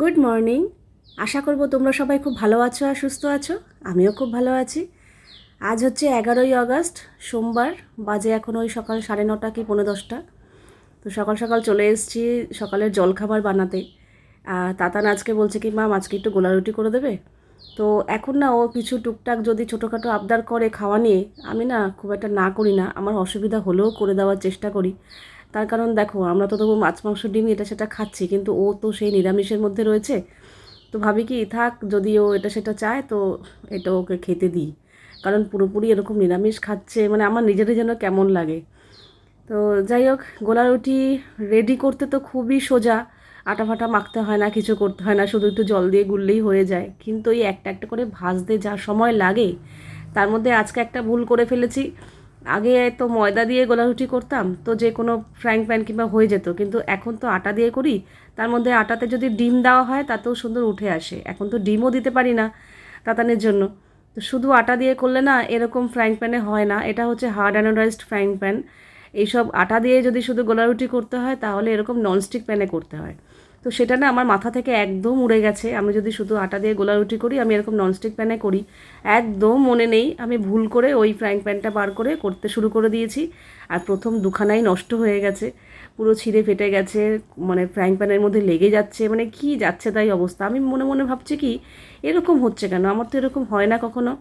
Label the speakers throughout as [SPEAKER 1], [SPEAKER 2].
[SPEAKER 1] Good morning আশা করব তোমরা সবাই খুব ভালো আছো আর সুস্থ আছো। আমিও খুব ভালো আছি। আজ হচ্ছে এগারোই আগস্ট, সোমবার, বাজে এখন ওই সকাল সাড়ে নটা কি পনেরো দশটা। তো সকাল সকাল চলে এসেছি সকালের জলখাবার বানাতে। তাতান আজকে বলছে কি মাম আজকে একটু গোলা রুটি করে দেবে? তো এখন না ও কিছু টুকটাক যদি ছোটোখাটো আবদার করে খাওয়া নিয়ে, আমি না খুব একটা না করি না। আমার অসুবিধা হলেও করে দেওয়ার চেষ্টা করি। তার কারণ দেখো, আমরা তো তবু মাছ, মাংস, ডিম, এটা সেটা খাচ্ছি, কিন্তু ও তো সেই নিরামিষের মধ্যে রয়েছে। তো ভাবি কি, থাক, যদি ও এটা সেটা চায়, তো এটা ওকে খেতে দিই। কারণ পুরোপুরি এরকম নিরামিষ খাচ্ছে মানে আমার নিজেরই যেন কেমন লাগে। তো যাই হোক, গোলা রুটি রেডি করতে তো খুবই সোজা। আটা ফাটা মাখতে হয় না, কিছু করতে হয় না, শুধু একটু জল দিয়ে গুললেই হয়ে যায়। কিন্তু এই একটা একটা করে ভাজতে যা সময় লাগে, তার মধ্যে আজকে একটা ভুল করে ফেলেছি। আগে তো ময়দা দিয়ে গোলা রুটি করতাম, তো যে কোনো ফ্রাইং প্যান কিংবা হয়ে যেত, কিন্তু এখন তো আটা দিয়ে করি, তার মধ্যে আটাতে যদি ডিম দেওয়া হয় তাতেও সুন্দর উঠে আসে, এখন তো ডিমও দিতে পারি না তাতানের জন্য। তো শুধু আটা দিয়ে করলে না এরকম ফ্রাইং প্যানে হয় না, এটা হচ্ছে হার্ড অ্যানোডাইজড ফ্রাইং প্যান, এইসব আটা দিয়ে যদি শুধু গোলা রুটি করতে হয় তাহলে এরকম ননস্টিক প্যানে করতে হয়। তো সেটা না আমার মাথা থেকে একদম উড়ে গেছে। আমি যদি শুধু আটা দিয়ে গোলা রুটি করি, আমি এরকম ননস্টিক প্যানে করি। একদম মনে নেই, আমি ভুল করে ওই ফ্রাইং প্যানটা বার করে করতে শুরু করে দিয়েছি। আর প্রথম দুখানাই নষ্ট হয়ে গেছে। পুরো ছিঁড়ে ফেটে গেছে মানে ফ্রাইং প্যানের মধ্যে লেগে যাচ্ছে মানে কি যাচ্ছে তাই অবস্থা। আমি মনে মনে ভাবছি কি, এরকম হচ্ছে কেন? আমার তো এরকম হয় না কখনো।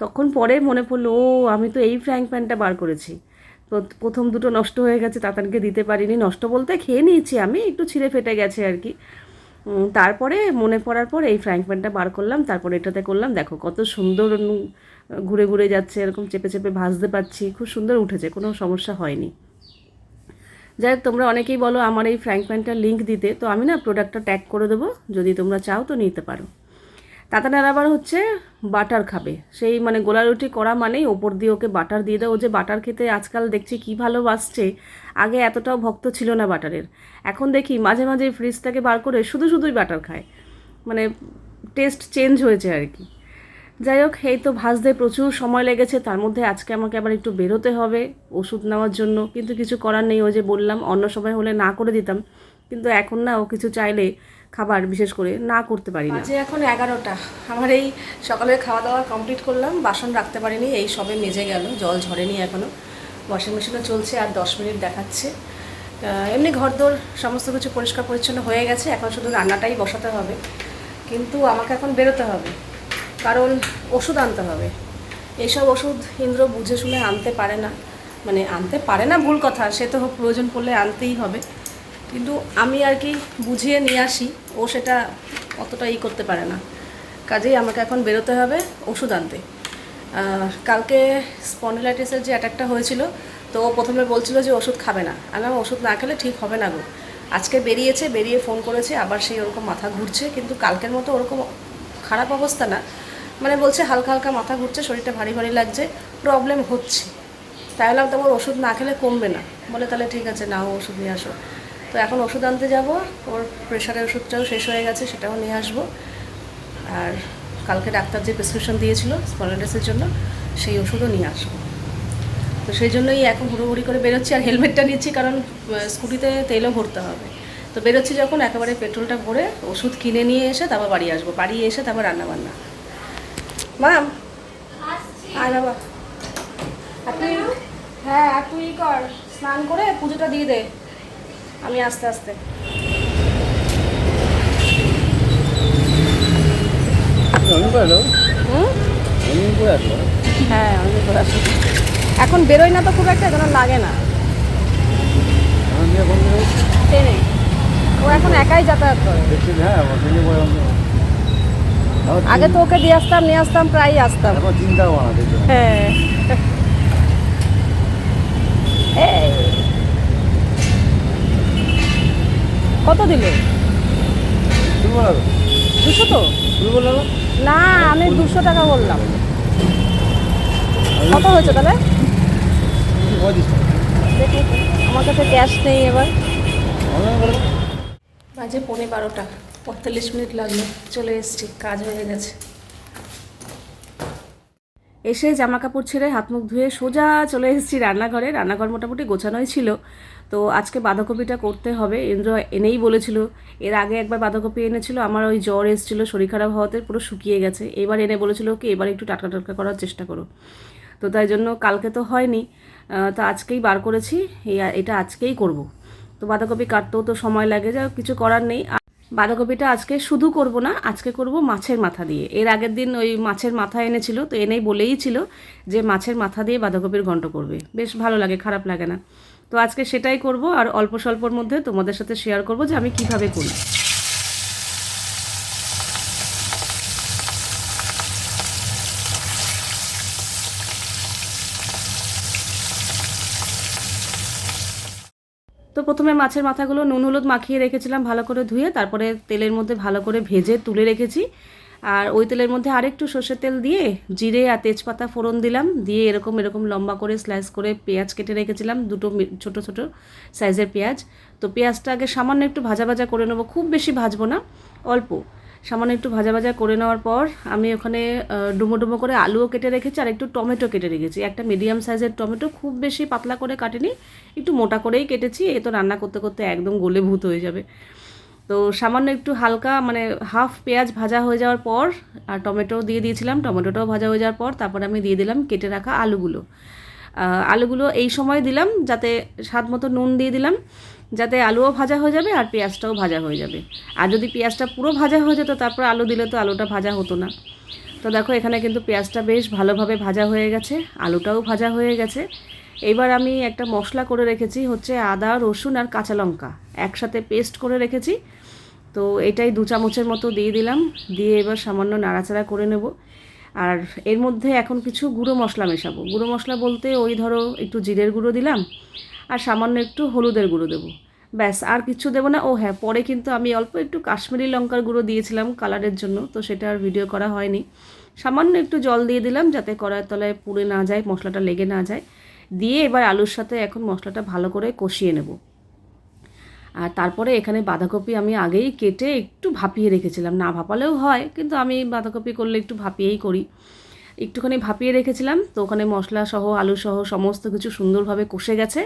[SPEAKER 1] তখন পরে মনে পড়ল, ও, আমি তো এই ফ্রাইং প্যানটা বার করেছি। প্রথম দুটো নষ্ট হয়ে গেছে, তাতানকে দিতে পারিনি। নষ্ট বলতে খেয়ে নিয়েছি আমি, একটু ছিঁড়ে ফেটে গেছে আর কি। তারপরে মনে পড়ার পর এই ফ্রাইং প্যানটা বার করলাম, তারপর এটাতে করলাম। দেখো কত সুন্দর ঘুরে ঘুরে যাচ্ছে, এরকম চেপে চেপে ভাজতে পারছি, খুব সুন্দর উঠেছে, কোনো সমস্যা হয়নি। যাই হোক, তোমরা অনেকেই বলো আমার এই ফ্রাইং প্যানটার লিঙ্ক দিতে, তো আমি না প্রোডাক্টটা ট্যাগ করে দেবো, যদি তোমরা চাও তো নিতে পারো। তাতানার আবার হচ্ছে বাটার খাবে। সেই মানে গোলা রুটি করা মানেই ওপর দিয়ে ওকে বাটার দিয়ে দাও। ও যে বাটার খেতে আজকাল দেখছি কী ভালোবাসছে, আগে এতটাও ভক্ত ছিল না বাটারের। এখন দেখি মাঝে মাঝে ফ্রিজ থেকে বার করে শুধু শুধুই বাটার খায়। মানে টেস্ট চেঞ্জ হয়েছে আর কি। যাই হোক, এই তো ভাজতে প্রচুর সময় লেগেছে। তার মধ্যে আজকে আমাকে আবার একটু বেরোতে হবে ওষুধ নেওয়ার জন্য। কিন্তু কিছু করার নেই ও যে বললাম, অন্য সময় হলে না করে দিতাম। কিন্তু এখন না ও কিছু চাইলে খাবার বিশেষ করে না করতে পারি না। যে এখন এগারোটা। আমার এই সকালের খাওয়া দাওয়া কমপ্লিট করলাম, বাসন রাখতে পারিনি, এই সবে মেজে গেল, জল ঝরেনি এখনও ওয়াশিং মেশিনও চলছে, আর দশ মিনিট দেখাচ্ছে। এমনি ঘরদোর সমস্ত কিছু পরিষ্কার পরিচ্ছন্ন হয়ে গেছে, এখন শুধু রান্নাটাই বসাতে হবে। কিন্তু আমাকে এখন বেরোতে হবে, কারণ ওষুধ আনতে হবে। এইসব ওষুধ ইন্দ্র বুঝে শুনে আনতে পারে না। মানে আনতে পারে না ভুল কথা, সে তো প্রয়োজন পড়লে আনতেই হবে। কিন্তু আমি আর কি বুঝিয়ে নিয়ে আসি ও সেটা অতটা ই করতে পারে না। কাজেই আমাকে এখন বেরোতে হবে ওষুধ আনতে। কালকে স্পন্ডিলাইটিসের যে অ্যাটাকটা হয়েছিল তো ও প্রথমে বলছিল যে ওষুধ খাবে না। আমি বললাম, ওষুধ না খেলে ঠিক হবে না গো। আজকে বেরিয়েছে বেরিয়ে ফোন করেছে আবার সেই ওরকম মাথা ঘুরছে কিন্তু কালকের মতো ওরকম খারাপ অবস্থা না। মানে বলছে হালকা হালকা মাথা ঘুরছে শরীরটা ভারী ভারী লাগছে প্রবলেম হচ্ছে। তাই বললাম তোমার ওষুধ না খেলে কমবে না। বলে তাহলে ঠিক আছে নাও ওষুধ নিয়ে আসো। তো এখন ওষুধ আনতে যাব। ওর প্রেশারের ওষুধটাও শেষ হয়ে গেছে সেটাও নিয়ে আসব। আর কালকে ডাক্তার যে প্রেসক্রিপশন দিয়েছিল স্পন্ডাইটিসের জন্য সেই ওষুধও নিয়ে আসব। তো সেই জন্যই এখন হুড়োহুড়ি করে বেরোচ্ছি আর হেলমেটটা নিচ্ছি কারণ স্কুটিতে তেলও ভরতে হবে। তো বেরোচ্ছি যখন একেবারে পেট্রোলটা ভরে ওষুধ কিনে নিয়ে এসে তারপর বাড়ি আসব। বাড়ি এসে তারপর রান্না বান্না মাম বাবা। আর তুই হ্যাঁ আর তুই কর স্নান করে পুজোটা দিয়ে দে। আমি আস্তে আস্তে। হ্যাঁ এখন বেরোয় না তো খুব একটা যেন লাগে না। ট্রেনে। ও এখন একাই যাতায়াত করে।
[SPEAKER 2] হ্যাঁ
[SPEAKER 1] আগে তো ওকে দিয়ে আসতাম নিয়ে আসতাম প্রায়ই আসতাম।
[SPEAKER 2] চিন্তা
[SPEAKER 1] হ্যাঁ। কত দিল? দুশো তো? না? আমি দুশো টাকা বললাম। কত হয়েছে তাহলে? দেখি আমার কাছে ক্যাশ নেই এবার। বাজে পনেরো বারোটা পঁয়তাল্লিশ মিনিট লাগল চলে এসছি কাজ হয়ে গেছে। এসে জামা কাপড় ছেড়ে হাত মুখ ধুয়ে সোজা চলে এসেছি রান্নাঘরে। রান্নাঘর মোটামুটি গোছানোই ছিল। তো আজকে বাঁধাকপিটা করতে হবে। ইন্দ্র এনেই বলেছিল, এর আগে একবার বাঁধাকপি এনেছিল, আমার ওই জ্বর এসেছিল, শরীর খারাপ হওয়াতে পুরো শুকিয়ে গেছে। এবার এনে বলেছিল কি এবার একটু টাটকা টাটকা করার চেষ্টা করো। তো তাই জন্য কালকে তো হয়নি। তো আজকেই বার করেছি। এটা আজকেই করব। তো বাঁধাকপি কাটতেও তো সময় লাগে। যা কিছু করার নেই। বাঁধাকপিটা আজকে শুধু করব না, আজকে করব মাছের মাথা দিয়ে। এর আগের দিন ওই মাছের মাথা এনেছিল, তো এনেই বলেই ছিল যে মাছের মাথা দিয়ে বাঁধাকপির ঘন্ট করবে। বেশ ভালো লাগে, খারাপ লাগে না। তো আজকে সেটাই করব, আর অল্প স্বল্পর মধ্যে তোমাদের সাথে শেয়ার করব যে আমি কীভাবে করি। তো প্রথমে মাছের মাথাগুলো নুন, হলুদ মাখিয়ে রেখেছিলাম ভালো করে ধুয়ে, তারপরে তেলের মধ্যে ভালো করে ভেজে তুলে রেখেছি। আর ওই তেলের মধ্যে আরেকটু সর্ষের তেল দিয়ে জিরে আর তেজপাতা ফোড়ন দিলাম, দিয়ে এরকম এরকম লম্বা করে স্লাইস করে পেঁয়াজ কেটে রেখেছিলাম, দুটো ছোট ছোট সাইজের পেঁয়াজ। তো পেঁয়াজটা আগে সামান্য একটু ভাজা ভাজা করে নেব, খুব বেশি ভাজবো না, অল্প। সামান্য একটু ভাজা ভাজা করে নেওয়ার পর আমি ওখানে ডুমো ডুমো করে আলুও কেটে রেখেছি আর একটু টমেটো কেটে রেখেছি। একটা মিডিয়াম সাইজের টমেটো খুব বেশি পাতলা করে কাটিনি, একটু মোটা করেই কেটেছি, এ তো রান্না করতে করতে একদম গলে ভূত হয়ে যাবে। তো সামান্য একটু হালকা মানে হাফ পেঁয়াজ ভাজা হয়ে যাওয়ার পর, আর টমেটো দিয়ে দিয়েছিলাম, টমেটোটাও ভাজা হয়ে যাওয়ার পর তারপর আমি দিয়ে দিলাম কেটে রাখা আলুগুলো। আলুগুলো এই সময় দিলাম যাতে স্বাদ মতো নুন দিয়ে দিলাম। যাতে আলুও ভাজা হয়ে যাবে আর পেঁয়াজটাও ভাজা হয়ে যাবে। আর যদি পেঁয়াজটা পুরো ভাজা হয়ে যেত, তারপর আলু দিলে তো আলুটা ভাজা হতো না। তো দেখো, এখানে কিন্তু পেঁয়াজটা বেশ ভালোভাবে ভাজা হয়ে গেছে, আলুটাও ভাজা হয়ে গেছে। এবার আমি একটা মশলা করে রেখেছি, হচ্ছে আদা, রসুন আর কাঁচা লঙ্কা। একসাথে পেস্ট করে রেখেছি। তো এটাই দু চামচের মতো দিয়ে দিলাম, দিয়ে এবার সামান্য নাড়াচাড়া করে নেব। আর এর মধ্যে এখন কিছু গুঁড়ো মশলা মেশাবো। গুঁড়ো মশলা বলতে ওই ধরো একটু জিরের গুঁড়ো দিলাম, আর সামান্য একটু হলুদের গুঁড়ো দেবো। ব্যাস, আর কিছু দেবো না। ও হ্যাঁ পরে কিন্তু আমি অল্প একটু কাশ্মীরি লঙ্কার গুঁড়ো দিয়েছিলাম কালারের জন্য, তো সেটা আর ভিডিও করা হয়নি। সামান্য একটু জল দিয়ে দিলাম যাতে কড়াইয়ের তলায় পুড়ে না যায়, মশলাটা লেগে না যায়। দিয়ে এবার আলুর সাথে এখন মশলাটা ভালো করে কষিয়ে নেব। আর তারপরে এখানে বাঁধাকপি আমি আগেই কেটে একটু ভাপিয়ে রেখেছিলাম। না ভাপালেও হয়, কিন্তু আমি বাঁধাকপি করলে একটু ভাপিয়েই করি। একটুখানি ভাপিয়ে রেখেছিলাম, তো ওখানে মশলা সহ, আলু সহ সমস্ত কিছু সুন্দরভাবে কষে গেছে।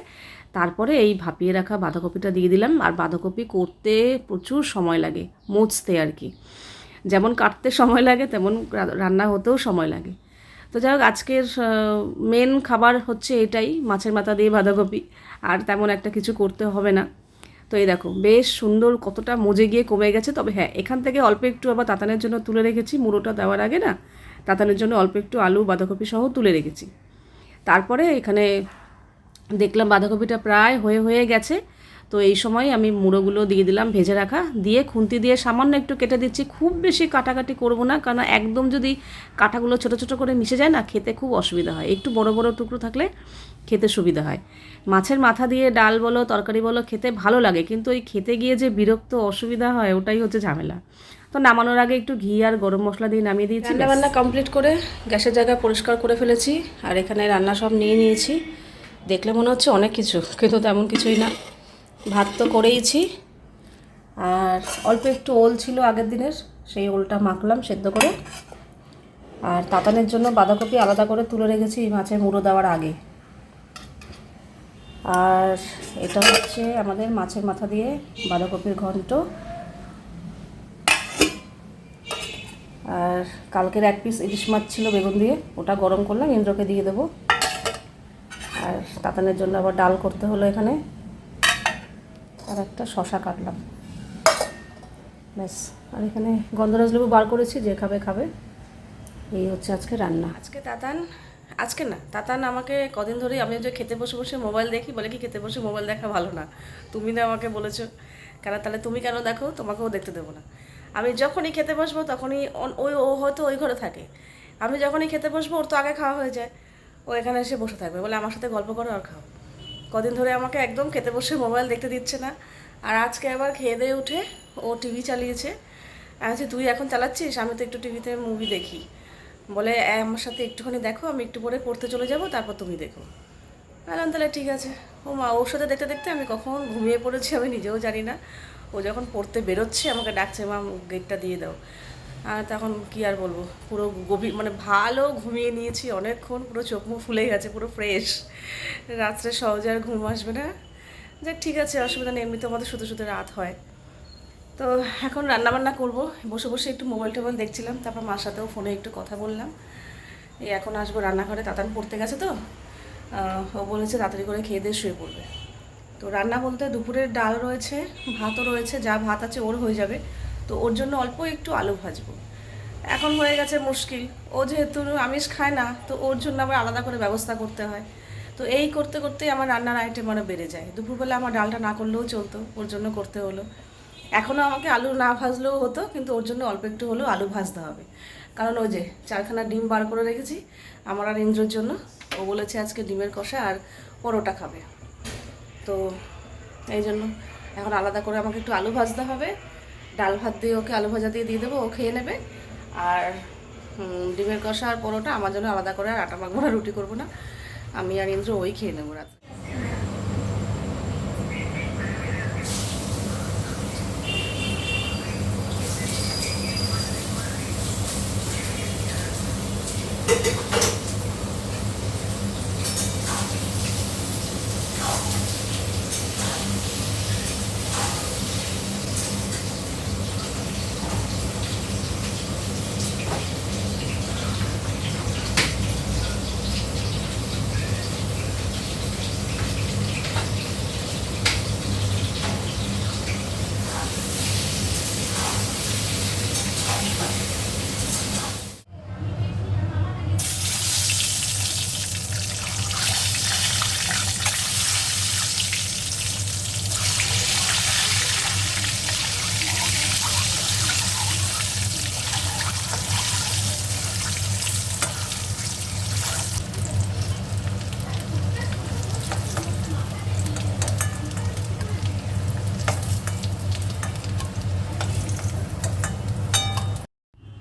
[SPEAKER 1] তারপরে এই ভাপিয়ে রাখা বাঁধাকপিটা দিয়ে দিলাম, আর বাঁধাকপি করতে প্রচুর সময় লাগে, মুছতে আর কি। যেমন কাটতে সময় লাগে, তেমন রান্না হতেও সময় লাগে। তো যাই হোক, আজকের মেন খাবার হচ্ছে এটাই, মাছের মাথা দিয়ে বাঁধাকপি, আর তেমন একটা কিছু করতে হবে না। তো এই দেখো, বেশ সুন্দর কতটা মজে গিয়ে কমে গেছে। তবে হ্যাঁ এখান থেকে অল্প একটু আবার তাতানের জন্য তুলে রেখেছি, মুড়োটা দেওয়ার আগে না, তাতানের জন্য অল্প একটু আলু, বাঁধাকপি সহ তুলে রেখেছি। তারপরে এখানে দেখলাম বাঁধাকপিটা প্রায় হয়ে হয়ে গেছে। তো এই সময় আমি মুড়োগুলো দিয়ে দিলাম, ভেজে রাখা। দিয়ে খুন্তি দিয়ে সামান্য একটু কেটে দিচ্ছি। খুব বেশি কাটাকাটি করব না, কারণ একদম যদি কাটাগুলো ছোট ছোট করে মিশে যায় না, খেতে খুব অসুবিধা হয়। একটু বড় বড় টুকরো থাকলে খেতে সুবিধা হয়। মাছের মাথা দিয়ে ডাল বলো, তরকারি বলো, খেতে ভালো লাগে, কিন্তু ওই খেতে গিয়ে যে বিরক্ত, অসুবিধা হয়, ওটাই হচ্ছে ঝামেলা। তো নামানোর আগে একটু ঘি আর গরম মশলা দিয়ে নামিয়ে দিয়েছি রান্না বান্না কমপ্লিট করে গ্যাসের জায়গা পরিষ্কার করে ফেলেছি, আর এখানে রান্না সব নিয়ে নিয়েছি। দেখলে মনে হচ্ছে অনেক কিছু, কিন্তু তেমন কিছুই না। ভাত তো করেইছি। আর অল্প একটু ওল ছিল আগের দিনের, সেই ওলটা মাখলাম সেদ্ধ করে। আর তাতানের জন্য বাঁধাকপি আলাদা করে তুলে রেখেছি মাছের মুড়ো দেওয়ার আগে। আর এটা হচ্ছে আমাদের মাছের মাথা দিয়ে বাঁধাকপির ঘন্ট। আর কালকের এক পিস ইলিশ মাছ ছিল বেগুন দিয়ে, ওটা গরম করলাম, ইন্দ্রকে দিয়ে দেবো। আর তাতানের জন্য আবার ডাল করতে হলো এখানে। আর একটা শশা কাটলাম। ব্যাস, আর এখানে গন্ধরাজ লেবু বার করেছি, যে খাবে খাবে। এই হচ্ছে আজকে রান্না। আজকে তাতান, আজকে না, তাতান আমাকে কদিন ধরেই, আমি যে খেতে বসে বসে মোবাইল দেখি, বলে কি খেতে বসে মোবাইল দেখা ভালো না? তুমি না আমাকে বলেছ। কেন, তাহলে তুমি কেন দেখো? তোমাকেও দেখতে দেবো না। আমি যখনই খেতে বসবো, তখনই ওই ও হয়তো ওই ঘরে থাকে। আমি যখনই খেতে বসবো, ওর তো আগে খাওয়া হয়ে যায়। ও এখানে এসে বসে থাকবে। বলে আমার সাথে গল্প করো আর খাও। কদিন ধরে আমাকে একদম খেতে বসে মোবাইল দেখতে দিচ্ছে না। আর আজকে আবার খেয়ে দিয়ে উঠে ও টিভি চালিয়েছে। আমি বলছি তুই এখন চালাচ্ছিস? আমি তো একটু টিভিতে মুভি দেখি। বলে "এ, আমার সাথে একটুখানি দেখো আমি একটু পরে পড়তে চলে যাব তারপর তুমি দেখো। বললাম তাহলে ঠিক আছে। ও মা ওর সাথে দেখতে দেখতে আমি কখন ঘুমিয়ে পড়েছি আমি নিজেও জানি না। ও যখন পড়তে বেরোচ্ছে আমাকে ডাকছে মা গেটটা দিয়ে দাও। আর তখন কি আর বলব? পুরো গভীর মানে ভালো ঘুমিয়ে নিয়েছি অনেকক্ষণ, পুরো চোখ মুখ ফুলে গেছে, পুরো ফ্রেশ রাত্রে সহজে আর ঘুম আসবে না। যাক, ঠিক আছে, অসুবিধা নেই এমনিতে আমাদের শুধু শুধু রাত হয়। তো এখন রান্নাবান্না করব। বসে বসে একটু মোবাইল টোবাইল দেখছিলাম, তারপর মার সাথেও ফোনে একটু কথা বললাম। এই এখন আসব রান্নাঘরে, তাতান পড়তে গেছে তো। ও বলেছে তাড়াতাড়ি করে খেয়ে দিয়ে শুয়ে পড়বে। তো রান্না বলতে দুপুরের ডাল রয়েছে, ভাতও রয়েছে, যা ভাত আছে ওর হয়ে যাবে। তো ওর জন্য অল্প একটু আলু ভাজবো। এখন হয়ে গেছে মুশকিল। ও যেহেতু আমিষ খায় না, তো ওর জন্য আবার আলাদা করে ব্যবস্থা করতে হয়। তো এই করতে করতেই আমার রান্নার আইটেম আরও বেড়ে যায়। দুপুরবেলা আমার ডালটা না করলেও চলতো, ওর জন্য করতে হলো। এখনও আমাকে আলু না ভাজলেও হতো, কিন্তু ওর জন্য অল্প একটু হলেও আলু ভাজতে হবে। কারণ ওই যে চারখানা ডিম বার করে রেখেছি, আমার আর ইন্দ্রর জন্য। ও বলেছে আজকে ডিমের কষা আর পরোটা খাবে। তো এই জন্য এখন আলাদা করে আমাকে একটু আলু ভাজতে হবে। ডাল ভাত দিয়ে ওকে আলু ভাজা দিয়ে দিয়ে দেবো, ও খেয়ে নেবে। আর ডিমের কষা আর পরোটা আমার জন্য আলাদা করে আর আটা মাখবো রুটি করব না। আমি আর ইন্দ্র ওই খেয়ে নেব রাত।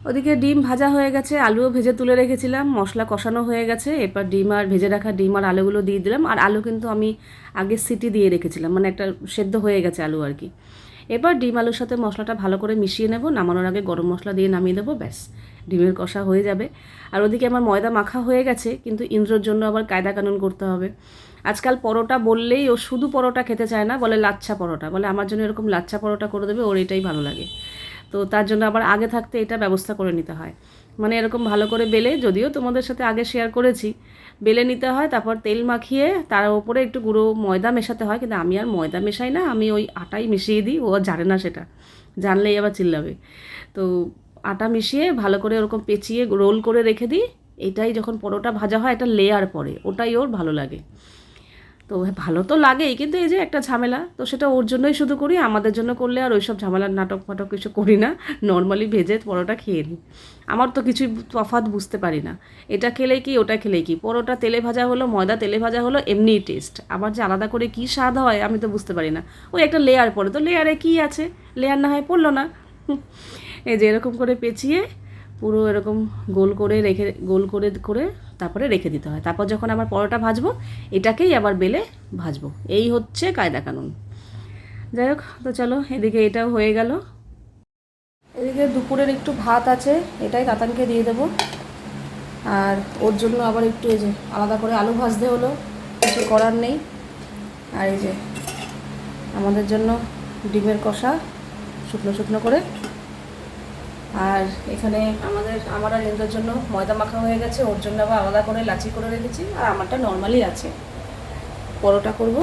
[SPEAKER 1] ওদিকে ডিম ভাজা হয়ে গেছে, আলুও ভেজে তুলে রেখেছিলাম, মশলা কষানো হয়ে গেছে, এরপর ডিম আর, ভেজে রাখা ডিম আর আলুগুলো দিয়ে দিলাম, আর আলু কিন্তু আমি আগে সিটি দিয়ে রেখেছিলাম মানে একটা সেদ্ধ হয়ে গেছে আলু আর কি। এবার ডিম আলুর সাথে মশলাটা ভালো করে মিশিয়ে নেব, নামানোর আগে গরম মশলা দিয়ে নামিয়ে দেবো, ব্যাস, ডিমের কষা হয়ে যাবে। আর ওদিকে আমার ময়দা মাখা হয়ে গেছে, কিন্তু ইন্দ্রর জন্য আবার কায়দা কানুন করতে হবে। আজকাল পরোটা বললেই ও শুধু পরোটা খেতে চায় না, বলে লাচ্ছা পরোটা, বলে আমার জন্য এরকম লাচ্ছা পরোটা করে দেবে, ওর এটাই ভালো লাগে। তো তার জন্য আবার আগে থাকতে এটা ব্যবস্থা করে নিতে হয়। মানে এরকম ভালো করে বেলে, যদিও তোমাদের সাথে আগে শেয়ার করেছি, বেলে নিতে হয়, তারপর তেল মাখিয়ে তার উপরে একটু গুঁড়ো ময়দা মেশাতে হয়, কিন্তু আমি আর ময়দা মেশাই না, আমি ওই আটাই মিশিয়ে দিই, ও জানে না সেটা, জানলেই আবার চিল্লাবে। তো আটা মিশিয়ে ভালো করে ওরকম পেঁচিয়ে রোল করে রেখে দিই, এটাই যখন পরোটা ভাজা হয়, একটা লেয়ার পরে, ওটাই ওর ভালো লাগে। তো ভালো তো লাগেই, কিন্তু এই যে একটা ঝামেলা, তো সেটা ওর জন্যই শুধু করি, আমাদের জন্য করলে আর ওইসব ঝামেলার নাটক ফাটক কিছু করি না নর্মালি ভেজে পরোটা খেয়ে নিই। আমার তো কিছুই তফাৎ বুঝতে পারি না, এটা খেলে কি, ওটা খেলে কি, পরোটা তেলে ভাজা হলো, ময়দা তেলে ভাজা হলো, এমনিই টেস্ট আবার যে আলাদা করে কী স্বাদ হয় আমি তো বুঝতে পারি না। ওই একটা লেয়ার পড়ে তো লেয়ারে কী আছে? লেয়ার না হয় পড়ল না। এই যে এরকম করে পেঁচিয়ে পুরো এরকম গোল করে রেখে, গোল করে করে তারপরে রেখে দিতে হয়। তারপর যখন আবার পরোটা ভাজবো, এটাকেই আবার বেলে ভাজবো। এই হচ্ছে কায়দা কানুন। যাই হোক, তো চলো, এদিকে এটাও হয়ে গেল। এদিকে দুপুরের একটু ভাত আছে, এটাই তাতানকে দিয়ে দেবো। আর ওর জন্য আবার একটু এই যে আলাদা করে আলু ভাজতে হলো, কিছু করার নেই। আর এই যে আমাদের জন্য ডিমের কষা, শুকনো শুকনো করে। আর এখানে আমাদের, আমার আর ইন্দ্রের জন্য ময়দা মাখা হয়ে গেছে, ওর জন্য আবার আলাদা করে লাচি করে রেখেছি, আর আমারটা নর্মালি আছে। পরোটা করব।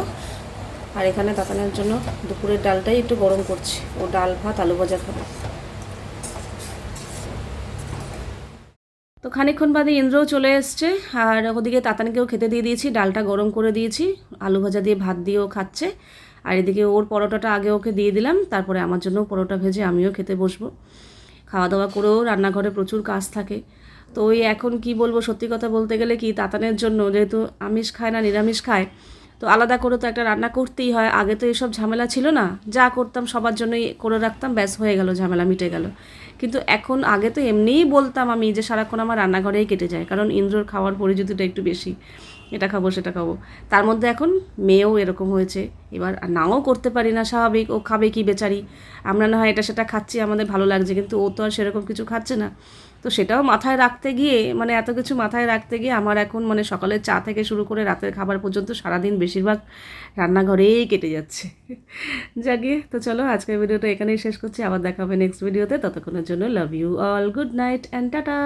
[SPEAKER 1] আর এখানে তাতানের জন্য দুপুরের ডালটাই একটু গরম করছি। ও ডাল, ভাত, আলু ভাজা খাবে। তো খানিকক্ষণ বাদে ইন্দ্রও চলে এসছে, আর ওদিকে তাতানকেও খেতে দিয়ে দিয়েছি, ডালটা গরম করে দিয়েছি, আলু ভাজা দিয়ে ভাত দিয়েও খাচ্ছে। আর এদিকে ওর পরোটাটা আগে ওকে দিয়ে দিলাম, তারপরে আমার জন্য পরোটা ভেজে আমিও খেতে বসবো। খাওয়া দাওয়া করেও রান্নাঘরে প্রচুর কাজ থাকে। তো ওই এখন কি বলব সত্যি কথা বলতে গেলে কি, তাতানের জন্য যেহেতু আমিষ খায় না, নিরামিষ খায় তো আলাদা করে তো একটা রান্না করতেই হয়। আগে তো এসব ঝামেলা ছিল না। যা করতাম সবার জন্যই করে রাখতাম, ব্যাস হয়ে গেল, ঝামেলা মিটে গেল। কিন্তু এখন আগে তো এমনিই বলতাম আমি যে সারাক্ষণ আমার রান্নাঘরেই কেটে যায়, কারণ ইন্দ্রর খাওয়ার পরিচিতিটা একটু বেশি। এটা খাব, সেটা খাব। তার মধ্যে এখন মেয়েও এরকম হয়েছে। এবার নাও করতে পারি না, স্বাভাবিক। ও খাবে কি বেচারি? আমরা না হয় এটা সেটা খাচ্ছি, আমাদের ভালো লাগছে। কিন্তু ও তো আর সেরকম কিছু খাচ্ছে না। তো সেটাও মাথায় রাখতে গিয়ে মানে এত কিছু মাথায় রাখতে গিয়ে আমার এখন মানে সকালের চা থেকে শুরু করে রাতের খাবার পর্যন্ত সারাদিন বেশিরভাগ রান্নাঘরেই কেটে যাচ্ছে। জাগিয়ে তো চলো আজকের ভিডিওটা এখানেই শেষ করছি। আবার দেখা হবে নেক্সট ভিডিওতে ততক্ষণের জন্য love you all good night and tata